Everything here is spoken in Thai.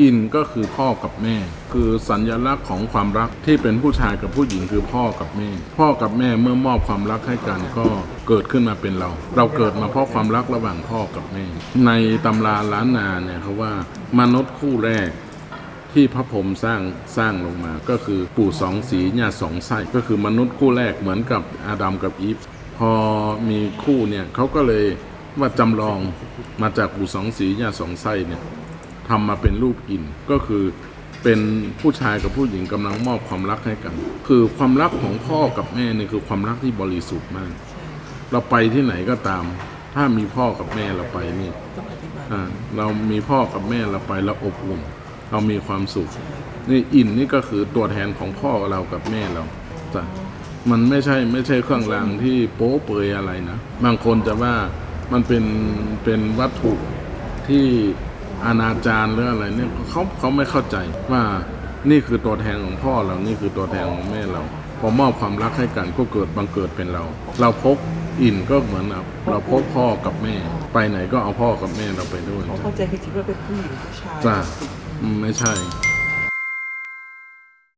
อินก็คือพ่อกับแม่ คือสัญลักษณ์ของความรักที่เป็นผู้ชายกับผู้หญิงคือพ่อกับแม่ พ่อกับแม่เมื่อมอบความรักให้กันก็เกิดขึ้นมาเป็นเรา เราเกิดมาเพราะความรักระหว่างพ่อกับแม่ ในตำราล้านนาเนี่ยเขาว่ามนุษย์คู่แรกที่พระพรหมสร้างสร้างลงมาก็คือปู่สองสีญาสองไส้ก็คือมนุษย์คู่แรกเหมือนกับอาดัมกับอีฟพอมีคู่เนี่ยเขาก็เลยว่าจำลองมาจากปู่สองสีญาสองไส้เนี่ย ทำมาเป็นรูปอินก็คือเป็นผู้ชายกับผู้หญิงกำลังมอบความรักให้กัน คือความรักของพ่อกับแม่นี่คือความรักที่บริสุทธิ์มาก เราไปที่ไหนก็ตาม ถ้ามีพ่อกับแม่เราไปนี่ต้องอธิบายอ่าเรามีพ่อกับแม่เราไปเราอบอุ่น เรามีความสุข นี่อินนี่ก็คือตัวแทนของพ่อเรากับแม่เราจ้ะมันไม่ใช่ไม่ใช่เครื่องรางที่โป๊เปยอะไรนะ บางคนจะว่ามันเป็นเป็นวัตถุที่ อนาจารหรืออะไรเนี่ยเขาเขาไม่เข้าใจว่านี่คือตัวแทนของพ่อเรานี่คือตัวแทนของแม่เรา พอมอบความรักให้กันก็เกิดบังเกิดเป็นเรา เราพกอินก็เหมือนเราเราพกพ่อกับแม่ ไปไหนก็เอาพ่อกับแม่เราไปด้วยเขาเข้าใจคือคิดว่าเป็นผู้หญิงผู้ชายจ้ะอืมไม่ใช่